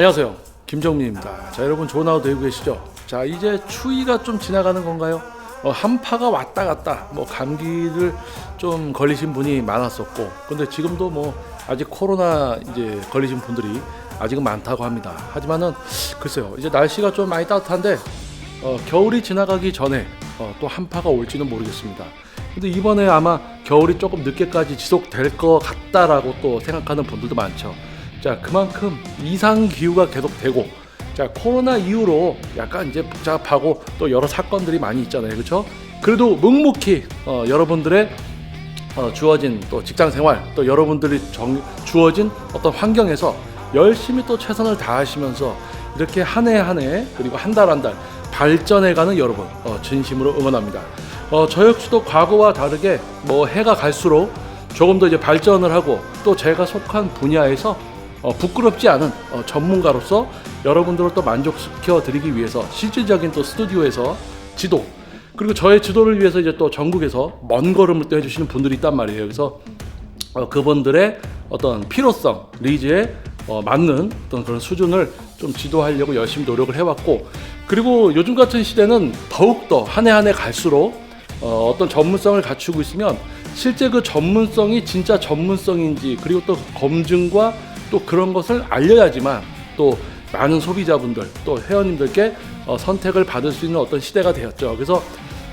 안녕하세요. 김정민입니다. 자, 여러분 좋은 하루 되고 계시죠? 자, 이제 추위가 좀 지나가는 건가요? 어, 한파가 왔다 갔다 뭐 감기를 좀 걸리신 분이 많았었고 근데 지금도 뭐 아직 코로나 이제 걸리신 분들이 아직은 많다고 합니다. 하지만은 글쎄요. 이제 날씨가 좀 많이 따뜻한데 어, 겨울이 지나가기 전에 어, 또 한파가 올지는 모르겠습니다. 근데 이번에 아마 겨울이 조금 늦게까지 지속될 것 같다라고 또 생각하는 분들도 많죠. 자, 그만큼 이상 기후가 계속되고 자, 코로나 이후로 약간 이제 복잡하고 또 여러 사건들이 많이 있잖아요. 그렇죠? 그래도 묵묵히 어, 여러분들의 어, 주어진 또 직장 생활 또 여러분들이 정, 주어진 어떤 환경에서 열심히 또 최선을 다하시면서 이렇게 한 해 한 해 그리고 한 달 한 달 발전해가는 여러분 어, 진심으로 응원합니다. 어, 저 역시도 과거와 다르게 뭐 해가 갈수록 조금 더 이제 발전을 하고 또 제가 속한 분야에서 어, 부끄럽지 않은 어, 전문가로서 여러분들을 또 만족시켜 드리기 위해서 실질적인 또 스튜디오에서 지도 그리고 저의 지도를 위해서 이제 또 전국에서 먼 걸음을 또 해주시는 분들이 있단 말이에요. 그래서 어, 그분들의 어떤 필요성, 리즈에 어, 맞는 어떤 그런 수준을 좀 지도하려고 열심히 노력을 해왔고 그리고 요즘 같은 시대는 더욱더 한 해 한 해 갈수록 어, 어떤 전문성을 갖추고 있으면 실제 그 전문성이 진짜 전문성인지 그리고 또 검증과 또 그런 것을 알려야지만 또 많은 소비자분들 또 회원님들께 어, 선택을 받을 수 있는 어떤 시대가 되었죠. 그래서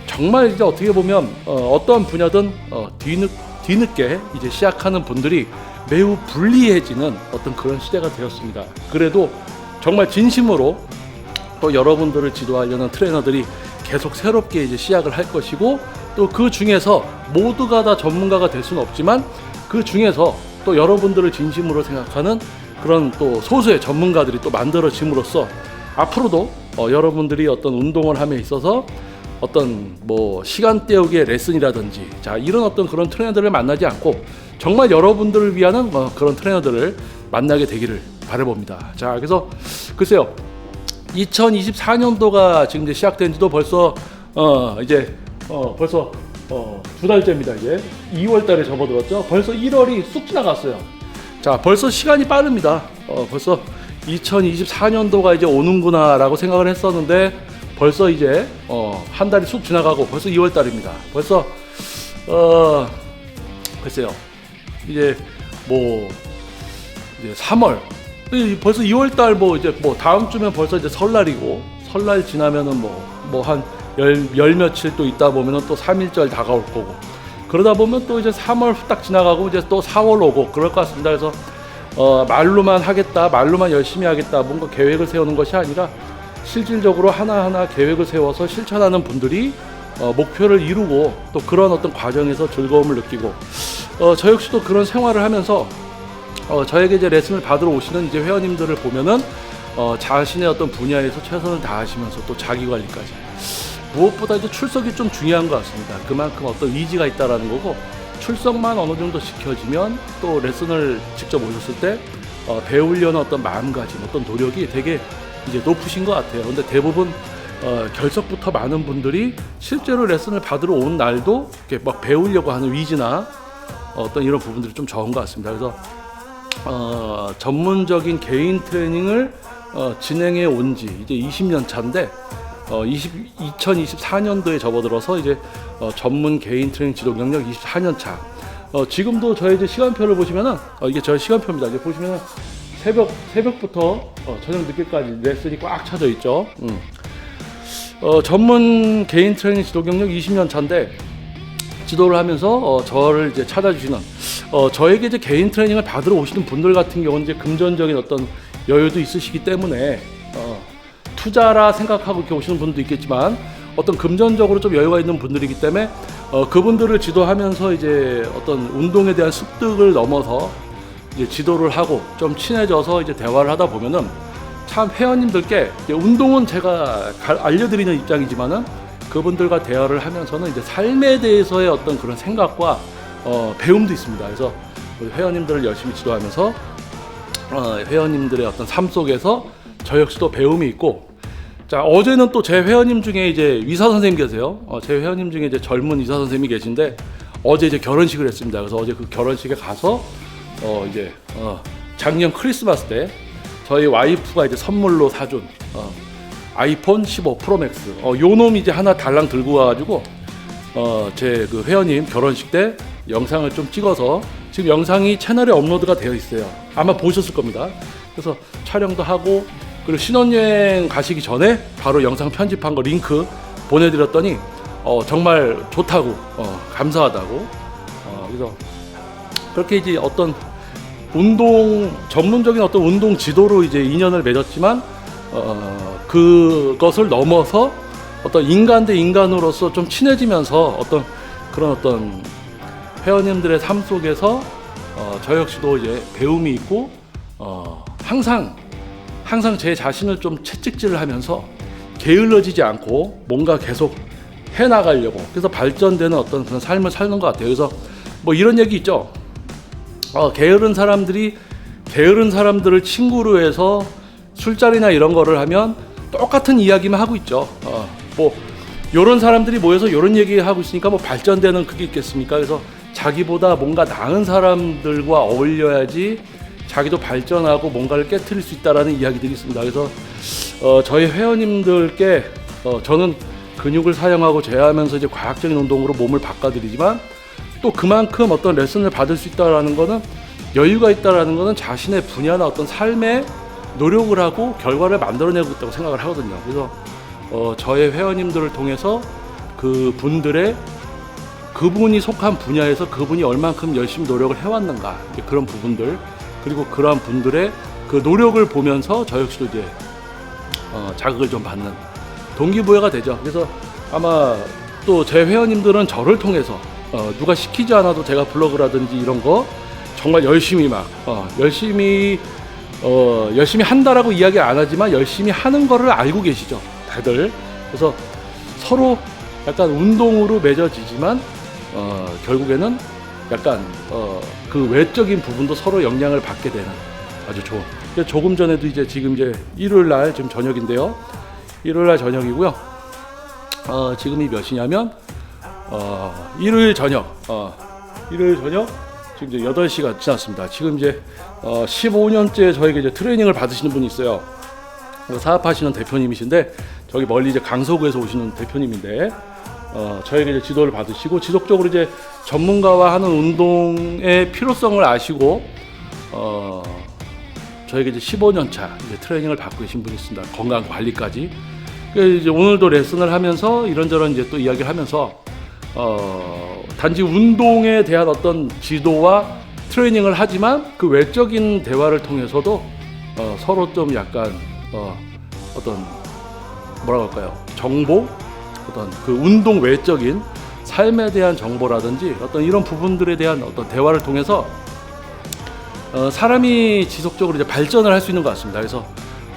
정말 이제 어떻게 보면 어, 어떠한 분야든 어, 뒤늦, 뒤늦게 이제 시작하는 분들이 매우 불리해지는 어떤 그런 시대가 되었습니다. 그래도 정말 진심으로 또 여러분들을 지도하려는 트레이너들이 계속 새롭게 이제 시작을 할 것이고 또 그 중에서 모두가 다 전문가가 될 수는 없지만 그 중에서 또 여러분들을 진심으로 생각하는 그런 또 소수의 전문가들이 또 만들어짐으로써 앞으로도 어, 여러분들이 어떤 운동을 함에 있어서 어떤 뭐 시간 때우기의 레슨이라든지 자 이런 어떤 그런 트레이너들을 만나지 않고 정말 여러분들을 위한 어, 그런 트레이너들을 만나게 되기를 바라봅니다. 자 그래서 글쎄요 2024년도가 지금 이제 시작된 지도 벌써 어 이제 어 벌써 어 두 달째입니다 이제 2월 달에 접어들었죠. 벌써 1월이 쑥 지나갔어요. 자 벌써 시간이 빠릅니다. 어 벌써 2024년도가 이제 오는구나 라고 생각을 했었는데 벌써 이제 어 한 달이 쑥 지나가고 벌써 2월 달입니다. 벌써 어 글쎄요. 이제 뭐 이제 3월. 이 벌써 2월 달 뭐 이제 뭐 다음 주면 벌써 이제 설날이고 설날 지나면은 뭐 뭐 한 열 열 며칠 또 있다 보면은 또 3일절 다가올 거고 그러다 보면 또 이제 3월 후딱 지나가고 이제 또 4월 오고 그럴 것 같습니다. 그래서 어 말로만 하겠다, 말로만 열심히 하겠다, 뭔가 계획을 세우는 것이 아니라 실질적으로 하나하나 계획을 세워서 실천하는 분들이 어, 목표를 이루고 또 그런 어떤 과정에서 즐거움을 느끼고 어, 저 역시도 그런 생활을 하면서 어, 저에게 이제 레슨을 받으러 오시는 이제 회원님들을 보면은 어, 자신의 어떤 분야에서 최선을 다하시면서 또 자기 관리까지 무엇보다 이제 출석이 좀 중요한 것 같습니다. 그만큼 어떤 의지가 있다라는 거고 출석만 어느 정도 지켜지면 또 레슨을 직접 오셨을 때 어, 배우려는 어떤 마음가짐, 어떤 노력이 되게 이제 높으신 것 같아요. 근데 대부분 어, 결석부터 많은 분들이 실제로 레슨을 받으러 온 날도 이렇게 막 배우려고 하는 위지나 어떤 이런 부분들이 좀 적은 것 같습니다. 그래서 어, 전문적인 개인 트레이닝을 어, 진행해 온 지 이제 20년 차인데 어, 20, 2024년도에 접어들어서 이제 어, 전문 개인 트레이닝 지도 경력 24년 차. 어, 지금도 저의 이제 시간표를 보시면은 어, 이게 저의 시간표입니다. 이제 보시면은 새벽 새벽부터 어, 저녁 늦게까지 레슨이 꽉 차져 있죠. 음. 어, 전문 개인 트레이닝 지도 경력 20년 차인데 지도를 하면서 어, 저를 이제 찾아주시는 어, 저에게 이제 개인 트레이닝을 받으러 오시는 분들 같은 경우는 이제 금전적인 어떤 여유도 있으시기 때문에 어, 투자라 생각하고 이렇게 오시는 분도 있겠지만 어떤 금전적으로 좀 여유가 있는 분들이기 때문에 어, 그분들을 지도하면서 이제 어떤 운동에 대한 습득을 넘어서 이제 지도를 하고 좀 친해져서 이제 대화를 하다 보면은 참 회원님들께 운동은 제가 가- 알려드리는 입장이지만은 그분들과 대화를 하면서는 이제 삶에 대해서의 어떤 그런 생각과 어, 배움도 있습니다. 그래서 우리 회원님들을 열심히 지도하면서 어, 회원님들의 어떤 삶 속에서 저 역시도 배움이 있고 자 어제는 또 제 회원님 중에 이제 의사 선생님 계세요. 어, 제 회원님 중에 이제 젊은 의사 선생님이 계신데 어제 이제 결혼식을 했습니다. 그래서 어제 그 결혼식에 가서 어 이제 어 작년 크리스마스 때 저희 와이프가 이제 선물로 사준 어, 아이폰 15 프로맥스. 어, 요 놈이 이제 하나 달랑 들고 와가지고 어, 제 그 회원님 결혼식 때 영상을 좀 찍어서 지금 영상이 채널에 업로드가 되어 있어요. 아마 보셨을 겁니다. 그래서 촬영도 하고 그리고 신혼여행 가시기 전에 바로 영상 편집한 거 링크 보내드렸더니 어, 정말 좋다고 어, 감사하다고. 어, 그래서 그렇게 이제 어떤 운동 전문적인 어떤 운동 지도로 이제 인연을 맺었지만 어, 그것을 넘어서 어떤 인간 대 인간으로서 좀 친해지면서 어떤 그런 어떤 회원님들의 삶 속에서 어, 저 역시도 이제 배움이 있고 어, 항상 항상 제 자신을 좀 채찍질을 하면서 게을러지지 않고 뭔가 계속 해 나가려고 그래서 발전되는 어떤 그런 삶을 사는 것 같아요. 그래서 뭐 이런 얘기 있죠. 어, 게으른 사람들이 게으른 사람들을 친구로 해서 술자리나 이런 거를 하면 똑같은 이야기만 하고 있죠. 어, 뭐 요런 사람들이 모여서 요런 얘기 하고 있으니까 뭐 발전되는 그게 있겠습니까? 그래서 자기보다 뭔가 나은 사람들과 어울려야지 자기도 발전하고 뭔가를 깨뜨릴 수 있다라는 이야기들이 있습니다. 그래서 어, 저희 회원님들께 어, 저는 근육을 사용하고 제어하면서 이제 과학적인 운동으로 몸을 바꿔드리지만 또 그만큼 어떤 레슨을 받을 수 있다라는 거는 여유가 있다라는 거는 자신의 분야나 어떤 삶에 노력을 하고 결과를 만들어내고 있다고 생각을 하거든요. 그래서 어, 저의 회원님들을 통해서 그 분들의 그분이 속한 분야에서 그분이 얼만큼 열심히 노력을 해왔는가 그런 부분들 그리고 그러한 분들의 그 노력을 보면서 저 역시도 이제 어, 자극을 좀 받는 동기부여가 되죠. 그래서 아마 또 제 회원님들은 저를 통해서 어, 누가 시키지 않아도 제가 블로그라든지 이런 거 정말 열심히 막 어, 열심히 어, 열심히 한다라고 이야기 안 하지만 열심히 하는 거를 알고 계시죠, 다들. 그래서 서로 약간 운동으로 맺어지지만 어, 결국에는 약간 어, 그 외적인 부분도 서로 영향을 받게 되는 아주 좋은. 조금 전에도 이제 지금 이제 일요일 날 지금 저녁인데요. 일요일 날 저녁이고요. 어, 지금이 몇 시냐면 어, 일요일 저녁. 어, 일요일 저녁 지금 이제 8시가 지났습니다. 지금 이제 어, 15년째 저에게 이제 트레이닝을 받으시는 분이 있어요. 그 사업하시는 대표님이신데 저기 멀리 이제 강서구에서 오시는 대표님인데 어, 저에게 이제 지도를 받으시고 지속적으로 이제 전문가와 하는 운동의 필요성을 아시고 어, 저에게 이제 15년 차 이제 트레이닝을 받고 계신 분이 있습니다. 건강 관리까지. 그래서 이제 오늘도 레슨을 하면서 이런저런 이제 또 이야기를 하면서 어, 단지 운동에 대한 어떤 지도와 트레이닝을 하지만 그 외적인 대화를 통해서도 어, 서로 좀 약간 어, 어떤 뭐라고 할까요? 정보, 어떤 그 운동 외적인 삶에 대한 정보라든지 어떤 이런 부분들에 대한 어떤 대화를 통해서 어, 사람이 지속적으로 이제 발전을 할 수 있는 것 같습니다. 그래서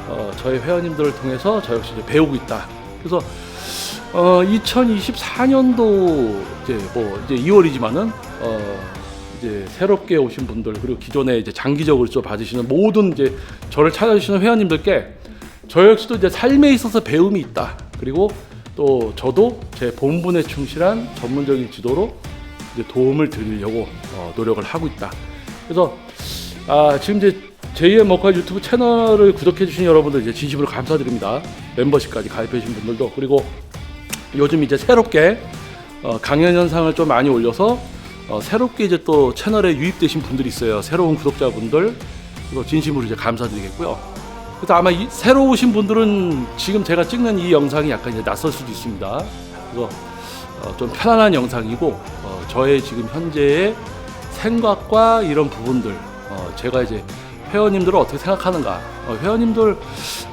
어, 저희 회원님들을 통해서 저 역시 이제 배우고 있다. 그래서 어, 2024년도 이제 뭐 이제 2월이지만은 어, 이제 새롭게 오신 분들 그리고 기존에 이제 장기적으로 좀 받으시는 모든 이제 저를 찾아주시는 회원님들께 저 역시도 이제 삶에 있어서 배움이 있다. 그리고 또 저도 제 본분에 충실한 전문적인 지도로 이제 도움을 드리려고 어, 노력을 하고 있다. 그래서 아, 지금 이제 제2의 머커 유튜브 채널을 구독해 주신 여러분들 이제 진심으로 감사드립니다. 멤버십까지 가입해 주신 분들도 그리고 요즘 이제 새롭게 어, 강연 현상을 좀 많이 올려서 어, 새롭게 이제 또 채널에 유입되신 분들이 있어요. 새로운 구독자분들 그리고 진심으로 이제 감사드리겠고요. 그래서 아마 이, 새로 오신 분들은 지금 제가 찍는 이 영상이 약간 이제 낯설 수도 있습니다. 그래서 어, 좀 편안한 영상이고 어, 저의 지금 현재의 생각과 이런 부분들 어, 제가 이제 회원님들을 어떻게 생각하는가 어, 회원님들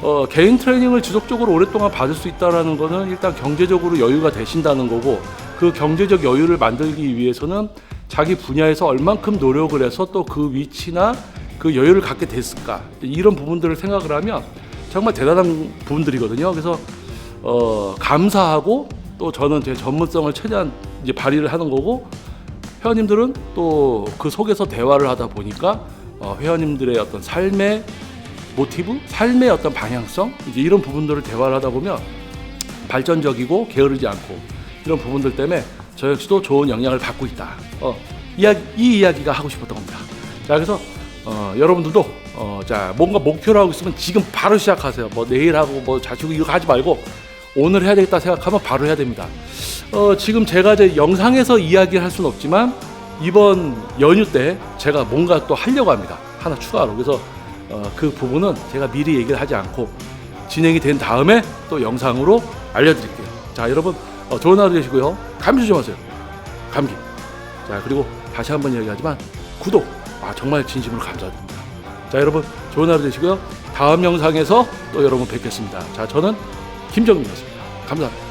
어, 개인 트레이닝을 지속적으로 오랫동안 받을 수 있다라는 거는 일단 경제적으로 여유가 되신다는 거고 그 경제적 여유를 만들기 위해서는 자기 분야에서 얼만큼 노력을 해서 또 그 위치나 그 여유를 갖게 됐을까 이런 부분들을 생각을 하면 정말 대단한 부분들이거든요. 그래서 어, 감사하고 또 저는 제 전문성을 최대한 이제 발휘를 하는 거고 회원님들은 또 그 속에서 대화를 하다 보니까 어, 회원님들의 어떤 삶의 모티브, 삶의 어떤 방향성 이제 이런 부분들을 대화를 하다 보면 발전적이고 게으르지 않고 이런 부분들 때문에 저 역시도 좋은 영향을 받고 있다. 어, 이야기, 이 이야기가 하고 싶었던 겁니다. 자, 그래서 어, 여러분들도 어, 자, 뭔가 목표로 하고 있으면 지금 바로 시작하세요. 뭐 내일 하고 뭐 자시고 이거 하지 말고 오늘 해야 되겠다 생각하면 바로 해야 됩니다. 어, 지금 제가 이제 영상에서 이야기를 할 수는 없지만 이번 연휴 때 제가 뭔가 또 하려고 합니다. 하나 추가로. 그래서 어, 그 부분은 제가 미리 얘기를 하지 않고 진행이 된 다음에 또 영상으로 알려드릴게요. 자, 여러분 어, 좋은 하루 되시고요. 감기 조심하세요. 감기. 자, 그리고 다시 한번 이야기하지만 구독. 아, 정말 진심으로 감사드립니다. 자, 여러분 좋은 하루 되시고요. 다음 영상에서 또 여러분 뵙겠습니다. 자, 저는 김정민이었습니다. 감사합니다.